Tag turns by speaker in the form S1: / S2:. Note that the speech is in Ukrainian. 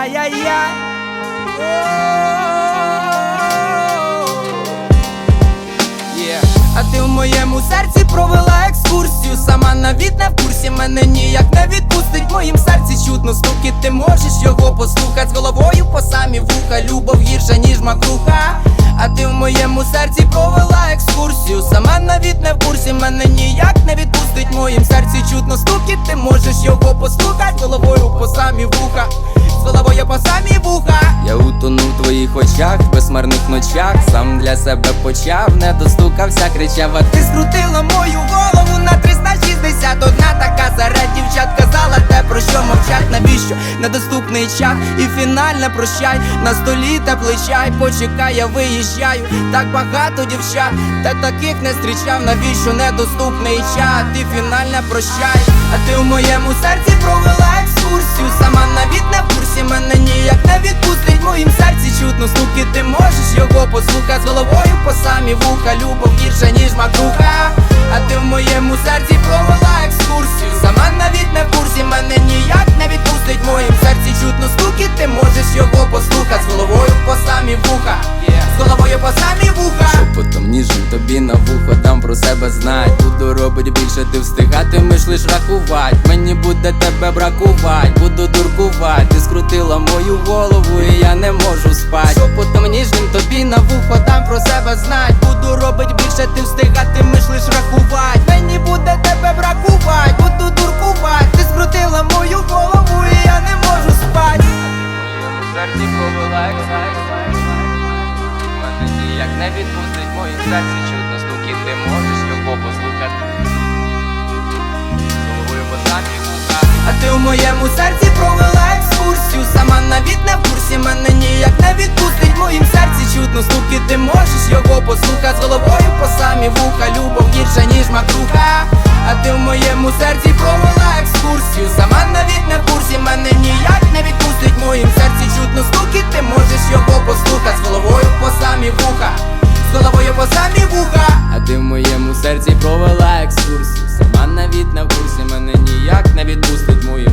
S1: Ай-яй-яй. А ти в моєму серці провела екскурсію. Сама навіть не в курсі мене ніяк не відпустить. В моїм серці чутно стуки, ти можеш його послухати з головою по самі вуха. Любов гірша, ніж макруха. А ти в моєму серці провела екскурсію. Сама навіть не в курсі мене ніяк не відпустить. Моїм серці чутно стуки, ти можеш його послухать головою по самі вуха, з головою по самі вуха. Я утонув в твоїх очах, в безмарних ночах, сам для себе почав, не достукався, кричав, а ти скрутила мою голову на 360 -1. Недоступний чат і фінальне прощай на столі теплий чай, почекай, я виїжджаю. Так багато дівчат, та таких не зустрічав, навіщо недоступний чат і фінальне прощай. А ти в моєму серці провела екскурсію, сама навіть в курсі мене ніяк не відпустить. В моїм серці чутно стуки, ти можеш його послухати з головою по самі вуха. Любов гірша, ніж макруха. А ти в моєму серці провела екскурсію. Тобі на вухо дам про себе знать. Буду робить більше, ти встигатимеш лиш рахувати. Мені буде тебе бракувати, буду дуркувати. Ти скрутила мою голову, і я не можу спать. Шепотом ніжним тобі на вухо дам про себе знать. Буду робить більше, ти встигатимеш лиш рахувати. Мені буде тебе бракувати, буду дуркувати. Ти скрутила мою голову, і я не можу спать. Мене ніяк не відпустить в моїм серці чутно стуки, ти можеш його послухати. Головою по самі вуха. А ти в моєму серці провела екскурсію. Сама навіть не в курсі мене ніяк не відпустить. Моїм серці чутно стуки, ти можеш його послухати з головою по самі вуха. Любов гірша, ніж макруха. А ти в моєму серці провела моєму серці провела екскурсію, сама навіть на курсі мене ніяк не відпустить мою